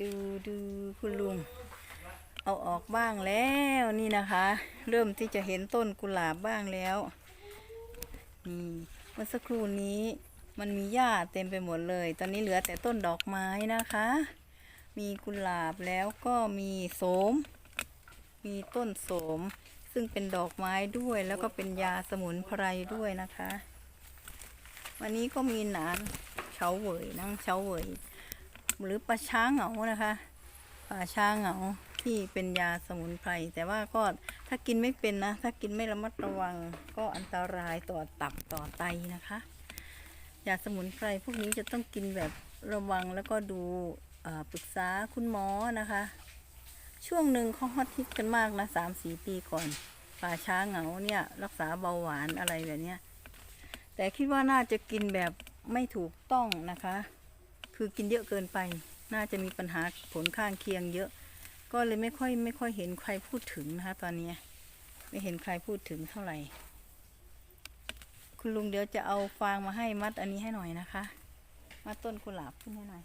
ดูดูคุณลุง เอาออกบ้างแล้วนี่นะคะ เริ่มที่จะเห็นต้นกุหลาบบ้างแล้วนี่เมื่อสักครู่นี้มันมีหญ้าเต็มไปหมดเลย ตอนนี้เหลือแต่ต้นดอกไม้นะคะ มีกุหลาบแล้วก็มีโสม มีต้นโสม ซึ่งเป็นดอกไม้ด้วยแล้วก็เป็นยาสมุนไพรด้วยนะคะ วันนี้ก็มีหนานเฉาเหวยนางเฉาเหวย หรือปลาช้างเหงานะคะปลาช้างเหงาที่เป็นยาสมุนไพรแต่ว่าก็ถ้ากินไม่เป็นนะ ถ้ากินไม่ระมัดระวัง ก็อันตรายต่อตับต่อไตนะคะ ยาสมุนไพรพวกนี้จะต้องกินแบบระวังแล้วก็ดูปรึกษาคุณหมอนะคะ ช่วงหนึ่งเขาฮอตฮิตกันมากนะสามสี่ปีก่อนป่าช้าเหงาเนี่ย รักษาเบาหวานอะไรแบบเนี้ยแต่คิดว่าน่าจะกินแบบไม่ถูกต้องนะคะ คือกินเยอะเกินไป น่าจะมีปัญหาผลข้างเคียงเยอะ ก็เลยไม่ค่อยไม่ค่อยเห็นใครพูดถึงนะคะ ตอนนี้ไม่เห็นใครพูดถึงเท่าไหร่ คุณลุงเดี๋ยวจะเอาฟางมาให้มัดอันนี้ให้หน่อยนะคะ มัดต้นกุหลาบขึ้นให้หน่อย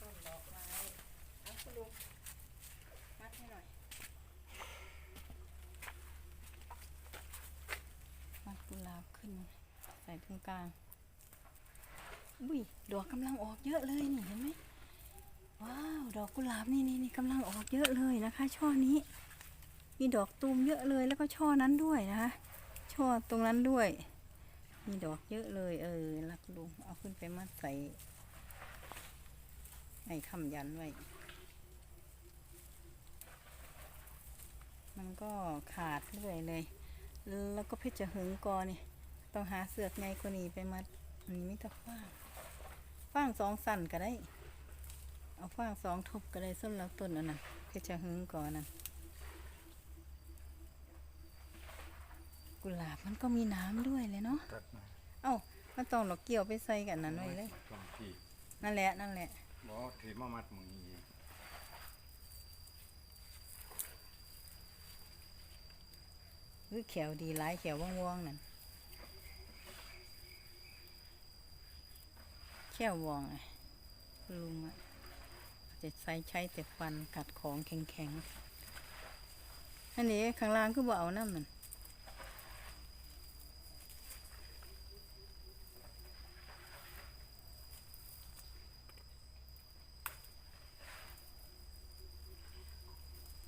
ต้นดอกไม้เอาคุณลุงมัดให้หน่อย มัดกุหลาบขึ้น ใส่ต รงกลางอุ้ยดอกกำลังออกเยอะเลยนี่เห็นไหมว้าวดอกกุหลาบนี่นี่นี่กำลังออกเยอะเลยนะคะ ช่อนี้ มีดอกตูมเยอะเลยแล้วก็ช่อนั้นด้วยนะคะช่อตรงนั้นด้วย มีดอกเยอะเลยเออรักลุงเอาขึ้นไปมัดใส่ให้คำยันไว้ มันก็ขาดเรื่อยเลย แล้วก็เพชรหึงกอนี่ ต้องหาเสือกไงกว่านี้ไปมัดอันนี้ไม่ต้องฟางฟางสองสั่นก็ได้ เอาฟางสองทบก็ได้ส้นแล้วต้นอันนั้นเพชรหึงกอนั่นกุหลาบมันก็มีน้ำด้วยเลยเนาะตัดมาเอ้ามันต้องหลอกเกี่ยวไปใส่กันนั้นไว้เลย สองทีนั่นแหละนั่นแหละ บอกถือมามัดหมึงนี้ คือแขวดีหลายแขวว่องๆนั่น แขววองไงลุงอะจะใช้ใช้แต่ฟันกัดของแข็งๆ อันนี้ข้างล่างคือบ่เอาน้ำมัน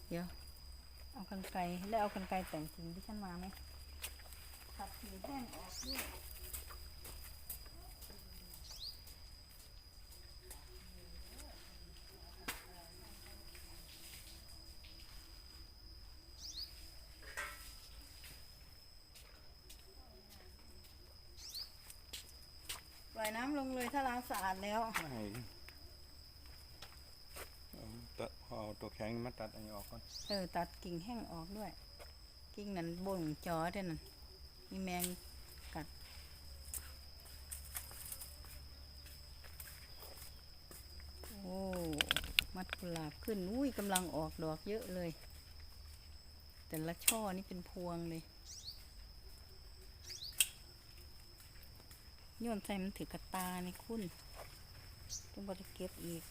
เดี๋ยว เอากันไกลได้เอากันไกลแต่งจริงที่ฉันมาไหมขัดผิวแห้งออกด้วย อยน้ำลงเลยถ้าล้างสะอาดแล้ว ไม่ให้เอาตัดพอเอาตัวแข็งมาตัดอันนี้ออกก่อนเออ ตัดกิ่งแห้งออกด้วย กิ่งนั้นบ่งจอด้วยนั่นมีแมงกัด โอ้ มัดกุหลาบขึ้น อุ้ยกำลังออกดอกเยอะเลย แต่ละช่อนี่เป็นพวงเลย โย้อนใส่มันถือกระตานี่คุณต้องบริเก็บอีก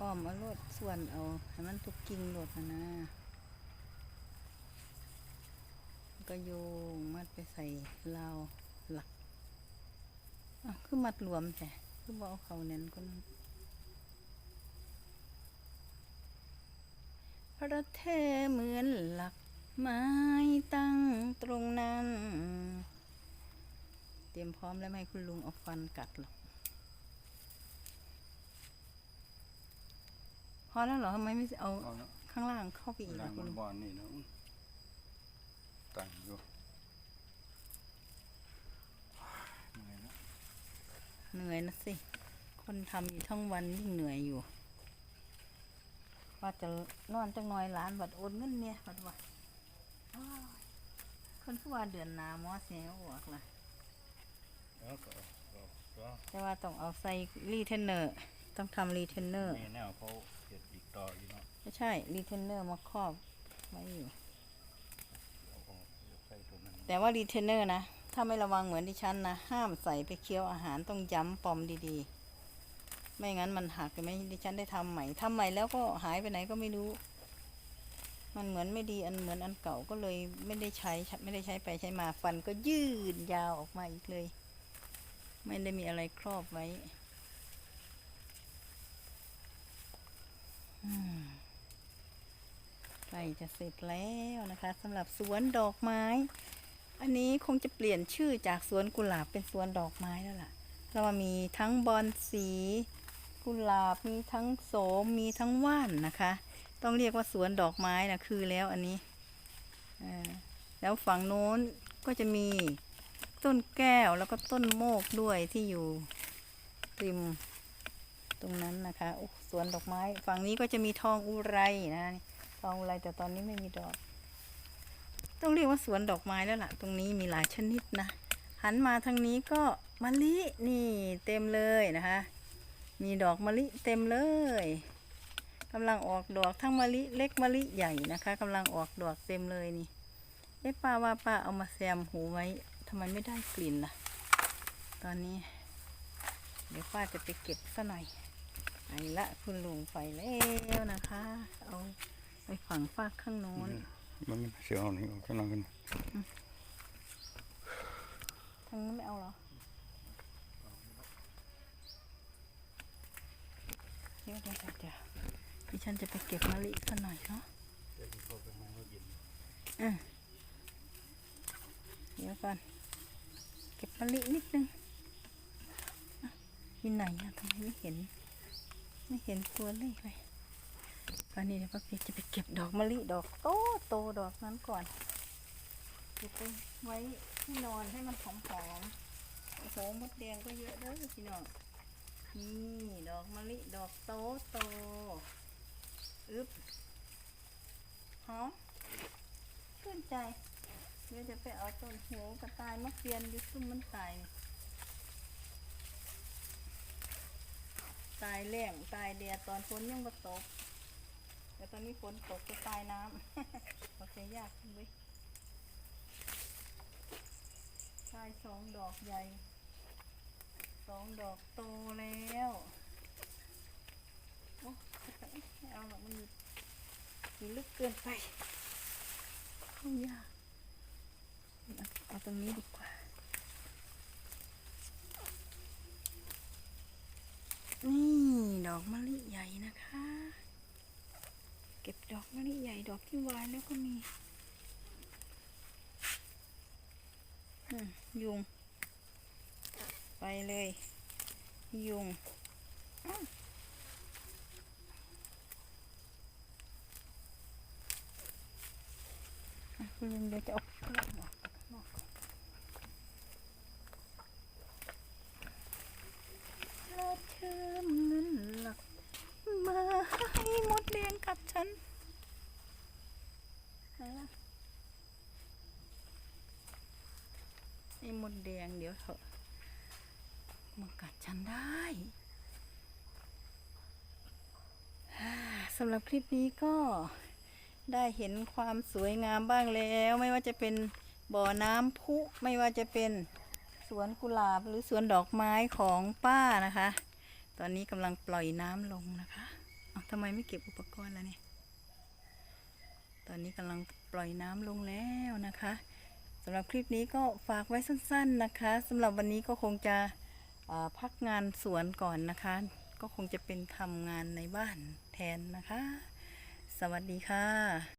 อ้อมเอาโลดส่วนเอาให้มันทุกกิ่งโลดนะนะก็โยงมัดไปใส่ลาวหลักอะคือมัดรวมแต่คือบอกเอาเขาเน้นก็นั้นพ ระเทเหมือนหลักไม้ตั้งตรงนั้น เตรียมพร้อมแล้วไหมคุณลุงเอาฟันกัดหรอกพอแล้วเหรอทำไมไม่เอาเอาเนาะข้างล่างเข้าไปอีกล่าล่ะงคุณลุงบอลนี่เนาะตั้งอยู่เหนื่อยแล้วเหนื่อยนะสิ คนทำอยู่ทั้งวันยิ่งเหนื่อยอยู่ ว่าจะนอนจังน้อยหลานบัดโอนเงินเนี่ยบัดว่าอ้าวคนคือว่าเดือนหนามอสเนี่ยออกล่ะแล้วก็ก็ก็แต่ว่าต้องเอาใส่รีเทนเนอร์ต้องทำรีเทนเนอร์นี่แนวเขาเฮ็ดอีกต่ออยู่เนาะไม่ใช่รีเทนเนอร์มาครอบไว้อยู่เอาออกเดี๋ยวใส่ตัวนั้นแต่ว่ารีเทนเนอร์นะ ถ้าไม่ระวังเหมือนที่ฉันนะ ห้ามใส่ไปเคี้ยวอาหารต้องย้ำปอมดีๆ ไม่งั้นมันหักไหมดิฉันได้ทำใหม่ทำใหม่แล้วก็หายไปไหนก็ไม่รู้ มันเหมือนไม่ดีอันเหมือนอันเก่าก็เลยไม่ได้ใช้ไม่ได้ใช้ไปใช้มาฟันก็ยืดยาวออกมาอีกเลย ไม่ได้มีอะไรครอบไว้ใกล้จะเสร็จแล้วนะคะสำหรับสวนดอกไม้ อันนี้คงจะเปลี่ยนชื่อจากสวนกุหลาบเป็นสวนดอกไม้แล้วล่ะ เราว่ามีทั้งบอนสี กุหลาบมีทั้งโสมมีทั้งว่านนะคะ ต้องเรียกว่าสวนดอกไม้นะคือแล้วอันนี้แล้วฝั่งโน้นก็จะมีต้นแก้วแล้วก็ต้นโมกด้วยที่อยู่ริมตรงนั้นนะคะสวนดอกไม้ ฝั่งนี้ก็จะมีทองอุไรนะทองอุไรแต่ตอนนี้ไม่มีดอก ต้องเรียกว่าสวนดอกไม้แล้วล่ะ ตรงนี้มีหลายชนิดนะ หันมาทางนี้ก็มะลินี่เต็มเลยนะคะ มีดอกมะลิเต็มเลยกำลังออกดอกทั้งมะลิเล็กมะลิใหญ่นะคะกำลังออกดอกเต็มเลยนี่เอ๊ะป้าว่าป้าเอามาแซมหูไว้ทำไมไม่ได้กลิ่นล่ะ ตอนนี้ เดี๋ยวป้าจะไปเก็บซะหน่อยไปละคุณลุงไปแล้วนะคะ เอาไปฝังฟากข้างโน้นมันมันเสียวเอานี่ออกข้างนอกกันทางนู้นไม่เอาเหรอ เดี๋ยวเดี๋ยวดิฉันจะไปเก็บมะลิสักหน่อยเนาะเดี๋ยวเข้าไปห้เขาเย็นเดี๋ยวก่อน เก็บมะลินิดนึงอะอยู่ไหนอะทำไมไม่เห็น ไม่เห็นตัวเลขเลยตอนนี้เดี๋ยวป้าเพียจะไปเก็บดอกมะลิดอกโตโตดอกนั้นก่อนเก็บไปไว้ที่นอนให้มันหอมๆโอ้โหมดแดงก็เยอะเด้อพี่น้อง นี่ดอกมะลิดอกโตโตอึบหอมชื่นใจ เดี๋ยวจะไปเอาต้นหัวกระต่ายมาเรียนอยุซุ่มมันตายนี่ตายแรงตายแดดตอนฝนยังบ่ตกแต่ตอนนี้ฝนตกจะตายน้ำโอเคยากเว้ยตายสองดอกใหญ่ สองดอกโตแล้วโอ้ไม่เอาหรอกมันมีลึกเกินไปเข้ายากเอาเอาตรงนี้ดีกว่า นี่ดอกมะลิใหญ่นะคะ เก็บดอกมะลิใหญ่ดอกที่วายแล้วก็มีอืมยุง ไปเลย ยุงคุณลุงเดี๋ยวจะเอากล้อกไปข้างนอนถ้าเธอนหลัก มาให้มดแดงกัดฉันไหนล่ะไอ้มดแดงเดี๋ยวเถอะ กัดฉันได้สำหรับคลิปนี้ก็ได้เห็นความสวยงามบ้างแล้ว ไม่ว่าจะเป็นบ่อน้ำพุไม่ว่าจะเป็นสวนกุหลาบหรือสวนดอกไม้ของป้านะคะ ตอนนี้กำลังปล่อยน้ำลงนะคะเอาทำไมไม่เก็บอุปกรณ์ล่ะเนี่ย ตอนนี้กำลังปล่อยน้ำลงแล้วนะคะสำหรับคลิปนี้ก็ฝากไว้สั้น ๆนะคะสำหรับวันนี้ก็คงจะ พักงานสวนก่อนนะคะ ก็คงจะเป็นทำงานในบ้านแทนนะคะ สวัสดีค่ะ